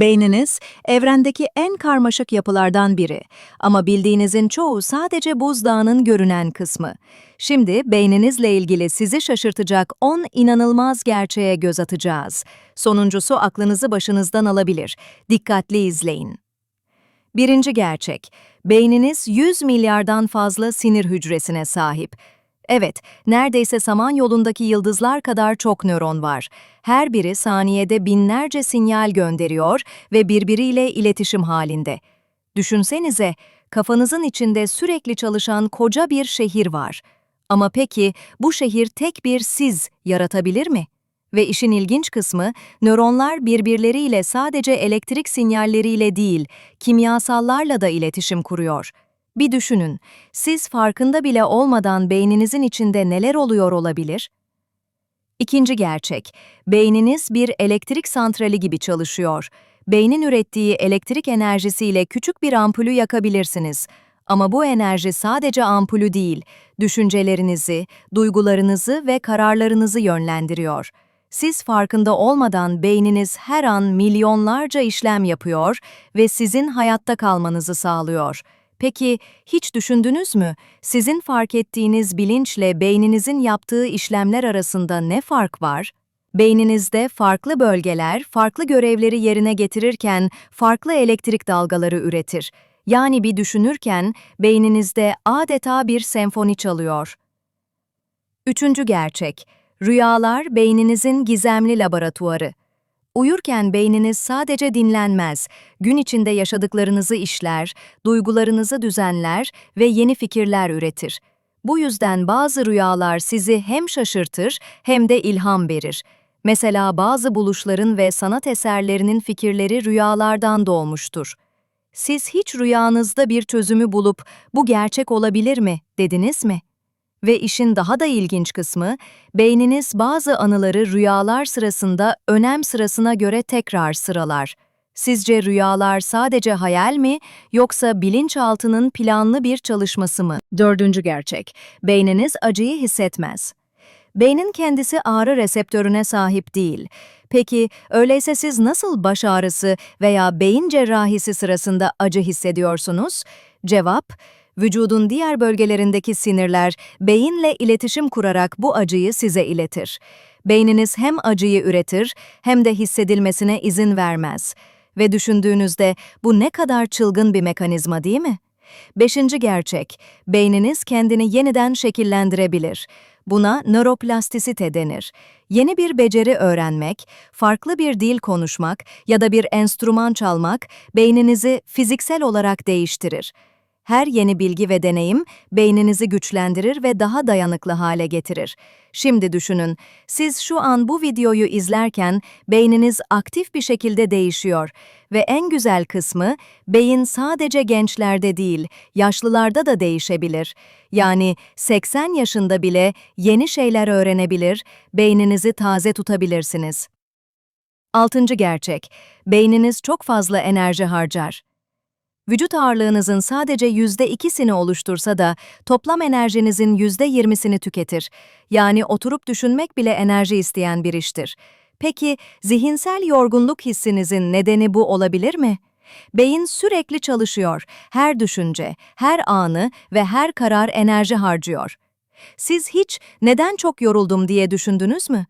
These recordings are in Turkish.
Beyniniz, evrendeki en karmaşık yapılardan biri ama bildiğinizin çoğu sadece buzdağının görünen kısmı. Şimdi beyninizle ilgili sizi şaşırtacak 10 inanılmaz gerçeğe göz atacağız. Sonuncusu aklınızı başınızdan alabilir. Dikkatli izleyin. Birinci gerçek, beyniniz 100 milyardan fazla sinir hücresine sahip. Evet, neredeyse Samanyolu'ndaki yıldızlar kadar çok nöron var. Her biri saniyede binlerce sinyal gönderiyor ve birbiriyle iletişim halinde. Düşünsenize, kafanızın içinde sürekli çalışan koca bir şehir var. Ama peki bu şehir tek bir siz yaratabilir mi? Ve işin ilginç kısmı, nöronlar birbirleriyle sadece elektrik sinyalleriyle değil, kimyasallarla da iletişim kuruyor. Bir düşünün, siz farkında bile olmadan beyninizin içinde neler oluyor olabilir? İkinci gerçek, beyniniz bir elektrik santrali gibi çalışıyor. Beynin ürettiği elektrik enerjisiyle küçük bir ampulü yakabilirsiniz. Ama bu enerji sadece ampulü değil, düşüncelerinizi, duygularınızı ve kararlarınızı yönlendiriyor. Siz farkında olmadan beyniniz her an milyonlarca işlem yapıyor ve sizin hayatta kalmanızı sağlıyor. Peki hiç düşündünüz mü? Sizin fark ettiğiniz bilinçle beyninizin yaptığı işlemler arasında ne fark var? Beyninizde farklı bölgeler farklı görevleri yerine getirirken farklı elektrik dalgaları üretir. Yani bir düşünürken beyninizde adeta bir senfoni çalıyor. Üçüncü gerçek, rüyalar beyninizin gizemli laboratuvarı. Uyurken beyniniz sadece dinlenmez, gün içinde yaşadıklarınızı işler, duygularınızı düzenler ve yeni fikirler üretir. Bu yüzden bazı rüyalar sizi hem şaşırtır hem de ilham verir. Mesela bazı buluşların ve sanat eserlerinin fikirleri rüyalardan doğmuştur. Siz hiç rüyanızda bir çözümü bulup bu gerçek olabilir mi dediniz mi? Ve işin daha da ilginç kısmı, beyniniz bazı anıları rüyalar sırasında önem sırasına göre tekrar sıralar. Sizce rüyalar sadece hayal mi yoksa bilinçaltının planlı bir çalışması mı? Dördüncü gerçek, beyniniz acıyı hissetmez. Beynin kendisi ağrı reseptörüne sahip değil. Peki öyleyse siz nasıl baş ağrısı veya beyin cerrahisi sırasında acı hissediyorsunuz? Cevap, vücudun diğer bölgelerindeki sinirler beyinle iletişim kurarak bu acıyı size iletir. Beyniniz hem acıyı üretir hem de hissedilmesine izin vermez. Ve düşündüğünüzde bu ne kadar çılgın bir mekanizma değil mi? Beşinci gerçek, beyniniz kendini yeniden şekillendirebilir. Buna nöroplastisite denir. Yeni bir beceri öğrenmek, farklı bir dil konuşmak ya da bir enstrüman çalmak beyninizi fiziksel olarak değiştirir. Her yeni bilgi ve deneyim beyninizi güçlendirir ve daha dayanıklı hale getirir. Şimdi düşünün, siz şu an bu videoyu izlerken beyniniz aktif bir şekilde değişiyor ve en güzel kısmı beyin sadece gençlerde değil, yaşlılarda da değişebilir. Yani 80 yaşında bile yeni şeyler öğrenebilir, beyninizi taze tutabilirsiniz. Altıncı gerçek, beyniniz çok fazla enerji harcar. Vücut ağırlığınızın sadece yüzde ikisini oluştursa da toplam enerjinizin yüzde yirmisini tüketir. Yani oturup düşünmek bile enerji isteyen bir iştir. Peki zihinsel yorgunluk hissinizin nedeni bu olabilir mi? Beyin sürekli çalışıyor. Her düşünce, her anı ve her karar enerji harcıyor. Siz hiç neden çok yoruldum diye düşündünüz mü?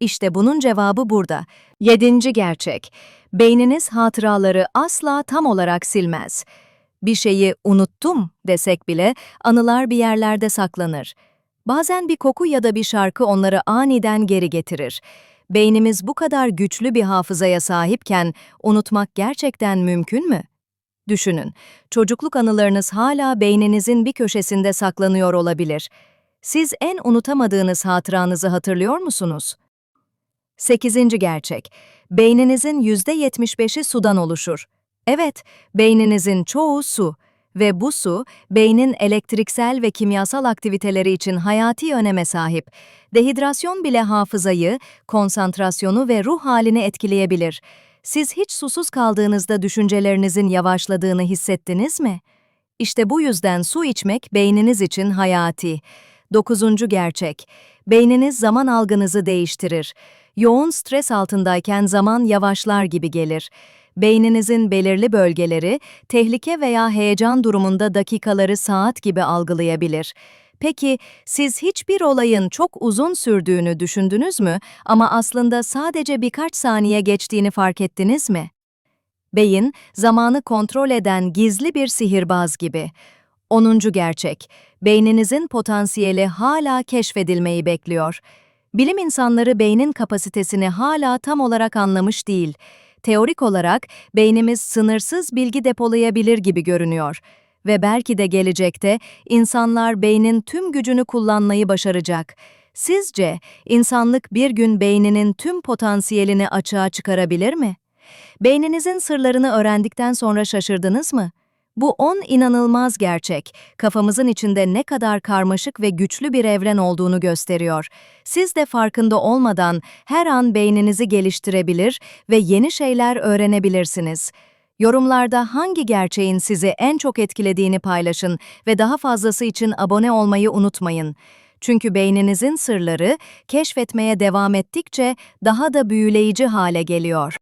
İşte bunun cevabı burada. Yedinci gerçek. Beyniniz hatıraları asla tam olarak silmez. Bir şeyi unuttum desek bile anılar bir yerlerde saklanır. Bazen bir koku ya da bir şarkı onları aniden geri getirir. Beynimiz bu kadar güçlü bir hafızaya sahipken unutmak gerçekten mümkün mü? Düşünün, çocukluk anılarınız hala beyninizin bir köşesinde saklanıyor olabilir. Siz en unutamadığınız hatıranızı hatırlıyor musunuz? Sekizinci gerçek, beyninizin yüzde 75'i sudan oluşur. Evet, beyninizin çoğu su ve bu su, beynin elektriksel ve kimyasal aktiviteleri için hayati öneme sahip. Dehidrasyon bile hafızayı, konsantrasyonu ve ruh halini etkileyebilir. Siz hiç susuz kaldığınızda düşüncelerinizin yavaşladığını hissettiniz mi? İşte bu yüzden su içmek beyniniz için hayati. Dokuzuncu gerçek, beyniniz zaman algınızı değiştirir. Yoğun stres altındayken zaman yavaşlar gibi gelir. Beyninizin belirli bölgeleri, tehlike veya heyecan durumunda dakikaları saat gibi algılayabilir. Peki, siz hiçbir olayın çok uzun sürdüğünü düşündünüz mü ama aslında sadece birkaç saniye geçtiğini fark ettiniz mi? Beyin, zamanı kontrol eden gizli bir sihirbaz gibi. 10. gerçek, beyninizin potansiyeli hala keşfedilmeyi bekliyor. Bilim insanları beynin kapasitesini hala tam olarak anlamış değil. Teorik olarak beynimiz sınırsız bilgi depolayabilir gibi görünüyor. Ve belki de gelecekte insanlar beynin tüm gücünü kullanmayı başaracak. Sizce insanlık bir gün beyninin tüm potansiyelini açığa çıkarabilir mi? Beyninizin sırlarını öğrendikten sonra şaşırdınız mı? Bu 10 inanılmaz gerçek, kafamızın içinde ne kadar karmaşık ve güçlü bir evren olduğunu gösteriyor. Siz de farkında olmadan her an beyninizi geliştirebilir ve yeni şeyler öğrenebilirsiniz. Yorumlarda hangi gerçeğin sizi en çok etkilediğini paylaşın ve daha fazlası için abone olmayı unutmayın. Çünkü beyninizin sırları keşfetmeye devam ettikçe daha da büyüleyici hale geliyor.